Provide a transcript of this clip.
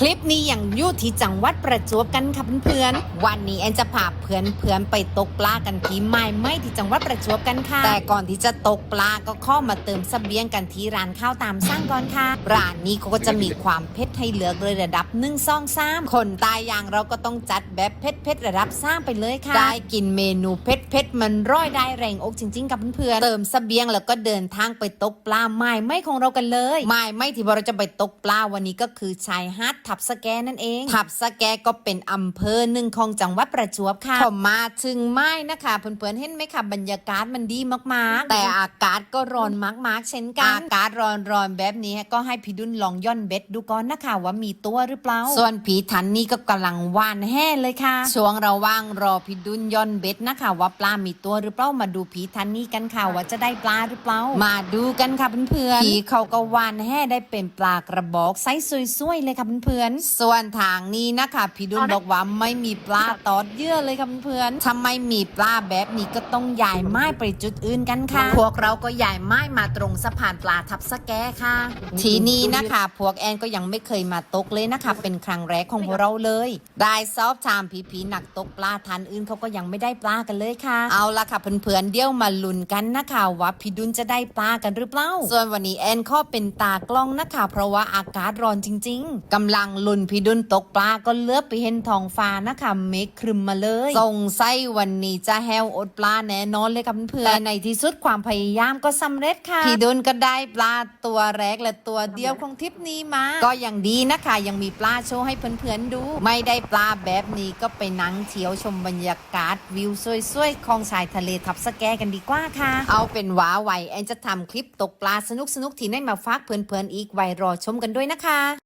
คลิปนี้อย่างอยู่ที่จังหวัดประจวบกันค่ะเพื่อนๆ วันนี้แอนจะพาเพื่อนเพื่อนๆไปตกปลากันที่ไม้ไม่ที่จังหวัดประจวบกันค่ะ แต่ก่อนที่จะตกปลาก็ข้ามาเติมเสบียงกันที่ร้านข้าวตามสั่งก่อนค่ะ ร้านนี้เขาก็จะมีความเผ็ดให้เลือกเลยระดับหนึ่งสองสามคนตายอย่างเราก็ต้องจัดแบบเผ็ดเผ็ดระดับสร้ามไปเลยค่ะ ได้กินเมนูเผ็ดเผ็ดมันร้อยได้แรงอกจริงๆกับเพื่อนๆ เติมเสบียงแล้วก็เดินทางไปตกปลาไม้ไม่ของเรากันเลยไม้ไม่ที่เราจะไปตกปลาวันนี้ก็คือชายหาดทับสแกนั่นเอง ทับสแกก็เป็นอำเภอหนึ่งของจังหวัดประจวบค่ะพอมาถึงไม้นะคะเพื่อนๆเห็นไหมคะบรรยากาศมันดีมากๆ แต่อากาศก็ร้อนมากๆ เช่นกัน อากาศร้อนๆแบบนี้ก็ให้พี่ดุลลองย่อนเบ็ดดูก่อนนะคะว่ามีตัวหรือเปล่า ส่วนผีทันนี่ก็กำลังว่านแห่เลยค่ะ ช่วงระหว่างรอพี่ดุลย่อนเบ็ดนะคะ ว่าปลา มีตัวหรือเปล่า มาดูผีทันนี่กันค่ะว่าจะได้ปลาหรือเปล่า มาดูกันค่ะเพื่อนๆผีเขาก็ว่านแห่ได้เป็นปลากระบอกไซส์สวยๆเลยค่ะเพื่อนๆส่วนทางนี้นะคะพี่ดุลบอกว่าไม่มีปลาตอดเยื่อเลยค่ะเพื่อนๆถ้าไม่มีปลาแบบนี้ก็ต้องย้ายไม้ไปจุดอื่นกันค่ะ พวกเราก็ย้ายไม้มาตรงสะพานปลาทับสะแกค่ะ ทีนี้นะคะ พวกแอนก็ยังไม่เคยมาตกเลยนะคะ เป็นครั้งแรกของพวกเราเลย ได้ซอบถามผีๆหนักตกปลาทันอื่นเขาก็ยังไม่ได้ปลากันเลยค่ะ เอาละค่ะเพื่อนๆเดี๋ยวมาลุ้นกันนะคะว่าพี่ดุลจะได้ปลากันหรือเปล่า ส่วนวันนี้แอนข้อเป็นตากล้องนะคะ เพราะว่าอากาศร้อนจริง ๆกำลังลุนพี่ดุลตกปลาก็เลือบไปเห็นทองฟ้านะคะเมฆครึมมาเลยส่งไสัยวันนี้จะแฮวอดปลาแน่นอนเลยค่ะเพื่อนแต่ในที่สุดความพยายามก็สำเร็จค่ะ พี่ดุลก็ได้ปลาตัวแรกและตัวเดียวของทริปนี้มา ก็ยังดีนะคะ ยังมีปลาโชว์ให้เพื่อนๆดู ไม่ได้ปลาแบบนี้ก็ไปนั่งเที่ยวชมบรรยากาศวิวสวยๆของชายทะเลทับสแกกันดีกว่าค่ะ เอาเป็นว่าไวแอนจะทำคลิปตกปลาสนุกๆที่ได้มาฝากเพื่อนๆอีกไว้รอชมกันด้วยนะคะ